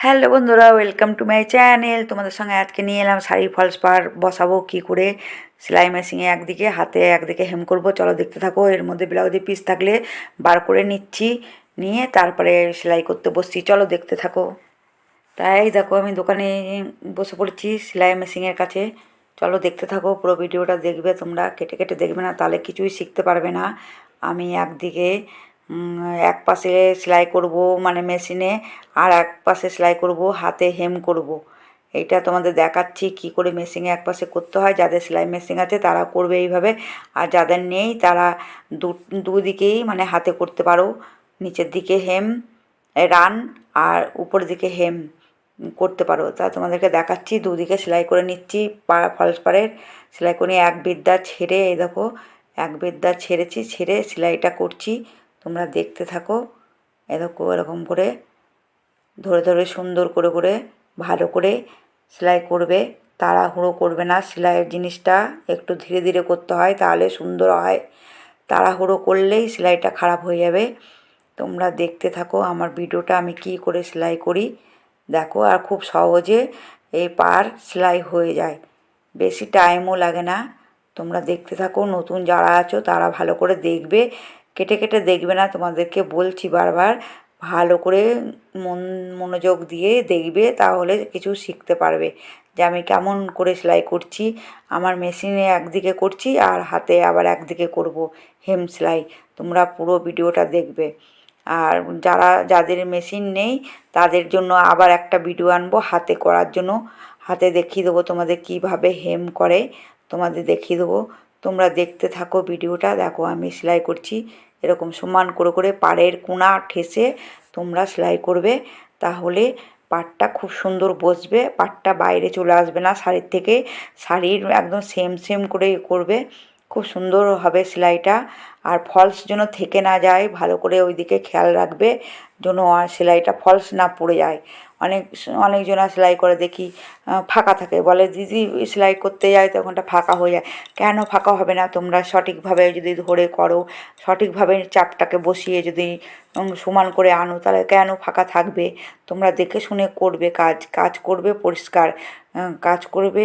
Hello বন্ধুরা welcome to my channel তোমাদের সঙ্গে আজকে নিয়ে এলাম শাড়ি, ফলস পার বসাবো কি করে। সেলাই মেশিনে একদিকে, হাতে একদিকে হেম করব। চলো দেখতে থাকো, এর মধ্যে ব্লাউজের পিস থাকলে বার করে নিচ্ছি। নিয়ে তারপরে সেলাই করতে বসছি। চলো দেখতে থাকো। তাই দেখো, আমি দোকানে বসে পড়েছি সেলাই মেশিনের কাছে। চলো দেখতে থাকো, পুরো ভিডিওটা দেখবে তোমরা। কেটে কেটে দেখবে না, তাহলে কিছুই শিখতে পারবে না। আমি একদিকে এক পাশে সেলাই করব মানে মেশিনে, আর এক পাশে সেলাই করব, হাতে হেম করব। এইটা তোমাদের দেখাচ্ছি কি করে মেশিনে এক পাশে করতে হয়। যাদের সেলাই মেশিন আছে, তারা করবে এইভাবে। আর যাদের নেই, তারা দু, দুদিকেই মানে হাতে করতে পারো। নিচের দিকে হেম রান, আর উপর দিকে হেম করতে পারো। তা তোমাদেরকে দেখাচ্ছি, দুদিকে সেলাই করে নিচ্ছি পাড়া ফলস পাড়ের। সেলাই করে এক বিদ্যা ছেড়ে, এই দেখো, এক বিদ্যা ছেড়েছি, ছেড়ে সেলাইটা করছি। তোমরা দেখতে থাকো। এ দেখো এরকম করে, ধরে ধরে, সুন্দর করে করে, ভালো করে সেলাই করবে। তাড়াহুড়ো করবে না। সেলাইয়ের জিনিসটা একটু ধীরে ধীরে করতে হয়, তাহলে সুন্দর হয়। তাড়াহুড়ো করলেই সেলাইটা খারাপ হয়ে যাবে। তোমরা দেখতে থাকো আমার ভিডিওটা, আমি কি করে সেলাই করি। দেখো, আর খুব সহজে এই পার সেলাই হয়ে যায়। বেশি টাইমও লাগে না। তোমরা দেখতে থাকো, নতুন যারা আছো তারা ভালো করে দেখবে। কেটে কেটে দেখবে না, তোমাদেরকে বলছি বারবার, ভালো করে মন, মনোযোগ দিয়ে দেখবে, তাহলে কিছু শিখতে পারবে। যে আমি কেমন করে সেলাই করছি, আমার মেশিনে একদিকে করছি আর হাতে আবার একদিকে করব হেম সেলাই, তোমরা পুরো ভিডিওটা দেখবে। আর যারা, যাদের মেশিন নেই, তাদের জন্য আবার একটা ভিডিও আনব, হাতে করার জন্য। হাতে দেখিয়ে দেবো তোমাদের কীভাবে হেম করে, তোমাদের দেখিয়ে দেবো। তোমরা দেখতে থাকো ভিডিওটা, দেখো আমি সেলাই করছি এরকম সমান করে করে পাড়ের কোনা ঠেসে তোমরা সেলাই করবে, তাহলে পাটটা খুব সুন্দর বসবে, পাটটা বাইরে চলে আসবে না, শাড়ির থেকে শাড়ির একদম সেম সেম করে করবে। খুব সুন্দর হবে সেলাইটা, আর ফলস যেন থেকে না যায়, ভালো করে ওইদিকে খেয়াল রাখবে, যেন সেলাইটা ফলস না পড়ে যায়। অনেক, অনেকজনা সেলাই করে দেখি ফাঁকা থাকে। বলে দিদি সেলাই করতে যায় তখনটা ফাঁকা হয়ে যায়। কেন ফাঁকা হবে না? তোমরা সঠিকভাবে যদি ধরে করো, সঠিকভাবে চাপটাকে বসিয়ে যদি সমান করে আনো, তাহলে কেন ফাঁকা থাকবে? তোমরা দেখে শুনে করবে, কাজ কাজ করবে পরিষ্কার। কাজ করবে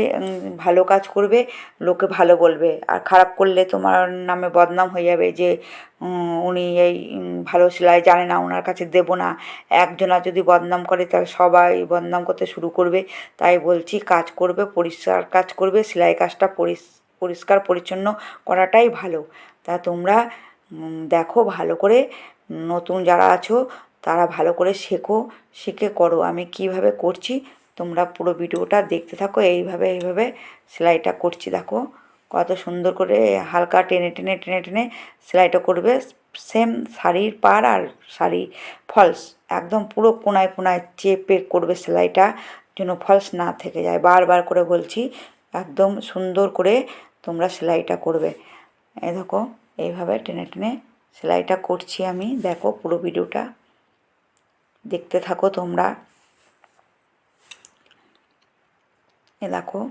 ভালো কাজ করবে, লোকে ভালো বলবে। আর খারাপ করলে তোমার নামে বদনাম হয়ে যাবে যে উনি এই ভালো সেলাই জানে না ওনার কাছে দেবো না। একজনা যদি বদনাম করে, তাহলে সবাই বদনাম করতে শুরু করবে। তাই বলছি, কাজ করবে, পরিষ্কার কাজ করবে, সেলাই কাজটা পরিষ্কার পরিচ্ছন্ন করাটাই ভালো। তা তোমরা দেখো, ভালো করে, নতুন যারা আছো, তারা ভালো করে শেখো, শিখে করো। আমি কীভাবে করছি, তোমরা পুরো ভিডিওটা দেখতে থাকো, এইভাবে এইভাবে সেলাইটা করছি। দেখো, কত সুন্দর করে হালকা টেনে টেনে টেনে টেনে সেলাইটা করবে। সেম শাড়ির পার আর শাড়ি ফলস, একদম পুরো কোনায় কোনায় চেপে করবে সেলাইটা। যেন ফলস না থেকে যায়। বারবার করে বলছি, একদম সুন্দর করে তোমরা সেলাইটা করবে। এই দেখো, এইভাবে টেনে টেনে সেলাইটা করছি আমি। দেখো পুরো ভিডিওটা। দেখতে থাকো তোমরা। এ দেখো,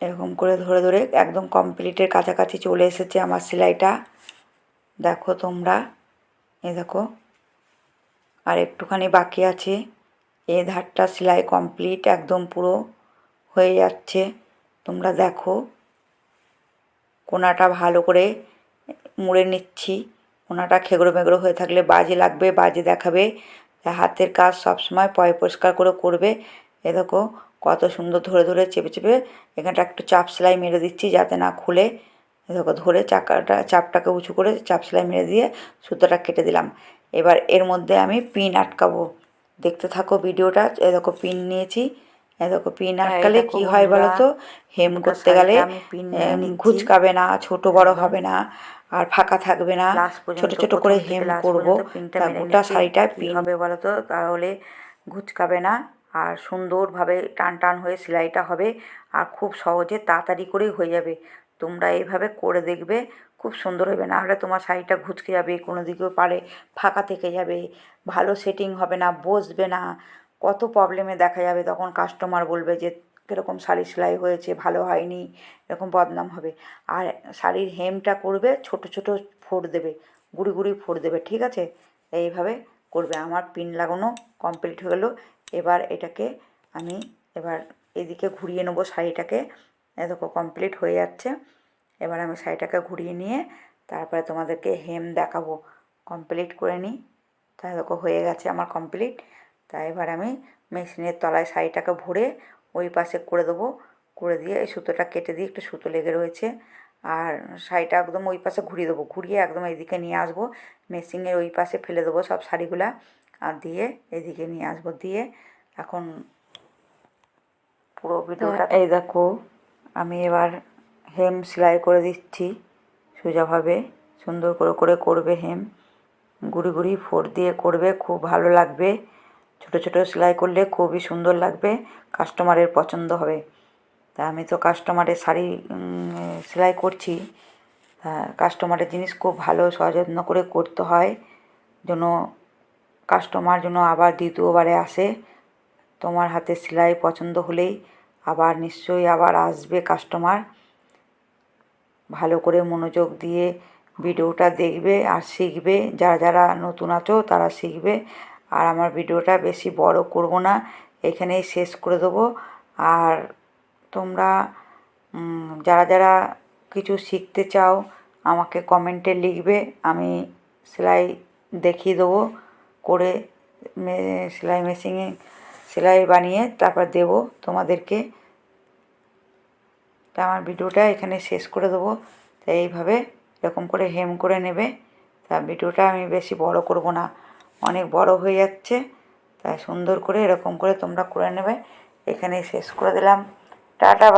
এরকম করে ধরে ধরে একদম কমপ্লিটের কাছাকাছি চলে এসেছে আমার সেলাইটা। দেখো তোমরা। এ দেখো, আর একটুখানি বাকি আছে। এ ধারটা সেলাই কমপ্লিট, একদম পুরো হয়ে যাচ্ছে। তোমরা দেখো, কোনাটা ভালো করে মুড়ে নিচ্ছি। কোনাটা খেগড়ো মেগড়ো হয়ে থাকলে বাজে লাগবে, বাজে দেখাবে। হাতের কাজ সবসময় পয় পরিষ্কার করে করবে। এ দেখো, কত সুন্দর ধরে ধরে চেপে চেপে এখানটা একটু চাপ সেলাই মেরে দিচ্ছি যাতে না খুলে। দেখো, ধরে চাকাটা, চাপটাকে উঁচু করে চাপ সেলাই মেরে দিয়ে সুতোটা কেটে দিলাম। এবার এর মধ্যে আমি পিন আটকাবো। দেখতে থাকো ভিডিওটা এ দেখো পিন নিয়েছি দেখো পিন হ্যাঁ, আটকালে কি হয় বলো তো হেম করতে গেলে ঘুচকাবে না ছোট বড় হবে না আর ফাঁকা থাকবে না। ছোট ছোট করে হেম করব তা গোটা শাড়িটা পিন হবে বলো তো তাহলে ঘুচকাবে না আর সুন্দরভাবে টান টান হয়ে সেলাইটা হবে আর খুব সহজে তাড়াতাড়ি করেই হয়ে যাবে। তোমরা এইভাবে করে দেখবে, খুব সুন্দর হবে। না হলে তোমার শাড়িটা ঘুচকে যাবে, কোনো দিকেও পারে, ফাঁকা থেকে যাবে, ভালো সেটিং হবে না, বসবে না। কত প্রবলেমে দেখা যাবে তখন কাস্টমার বলবে যে, কীরকম শাড়ি সেলাই হয়েছে, ভালো হয়নি, এরকম বদনাম হবে। আর শাড়ির হেমটা করবে, ছোট ছোট ফোড় দেবে, গুড়ি গুড়ি ফোড় দেবে, ঠিক আছে? এইভাবে করবে। আমার পিন লাগানো কমপ্লিট হয়ে গেলো। এবার এটাকে আমি এবার এদিকে ঘুরিয়ে নেব শাড়িটাকে। দেখো কমপ্লিট হয়ে যাচ্ছে। এবার আমি শাড়িটাকে ঘুরিয়ে নিয়ে তারপরে তোমাদেরকে হেম দেখাবো। কমপ্লিট করে নিই। তাই দেখো হয়ে গেছে আমার কমপ্লিট তাই এবার আমি মেশিনের তলায় শাড়িটাকে ভরে ওই পাশে করে দেবো। করে দিয়ে এই সুতোটা কেটে দিয়ে একটু সুতো লেগে রয়েছে। আর শাড়িটা একদম ওই পাশে ঘুরিয়ে দেবো। ঘুরিয়ে একদম এইদিকে নিয়ে আসব। মেশিনের ওই পাশে ফেলে দেবো সব শাড়িগুলা। আর দিয়ে এদিকে নিয়ে আসব। দিয়ে এখন পুরো ভিডিওটা এই দেখো আমি এবার হেম সেলাই করে দিচ্ছি। সোজাভাবে সুন্দর করে করে করবে হেম। গুড়ি গুড়ি ফোর দিয়ে করবে, খুব ভালো লাগবে। ছোট ছোট সেলাই করলে খুবই সুন্দর লাগবে, কাস্টমারের পছন্দ হবে। তা আমি তো কাস্টমারের শাড়ি সেলাই করছি। তা কাস্টমারের জিনিস খুব ভালো, সযত্ন করে করতে হয়। যেন কাস্টমার যেন আবার দ্বিতীয়বারে আসে। তোমার হাতে সেলাই পছন্দ হলেই আবার নিশ্চয়ই আবার আসবে কাস্টমার ভালো করে মনোযোগ দিয়ে ভিডিওটা দেখবে আর শিখবে। যারা যারা নতুন আছো তারা শিখবে। আর আমার ভিডিওটা বেশি বড় করব না, এখানেই শেষ করে দেবো। আর তোমরা যারা যারা কিছু শিখতে চাও আমাকে কমেন্টে লিখবে। আমি সেলাই দেখিয়ে দেবো। করে সেলাই মেশিনে সেলাই বানিয়ে তারপর দেব তোমাদেরকে। তা আমার ভিডিওটা এখানে শেষ করে দেবো। তাই এইভাবে এরকম করে হেম করে নেবে। তা ভিডিওটা আমি বেশি বড় করব না, অনেক বড় হয়ে যাচ্ছে। তাই সুন্দর করে এরকম করে তোমরা করে নেবে। এখানে শেষ করে দিলাম। টাটা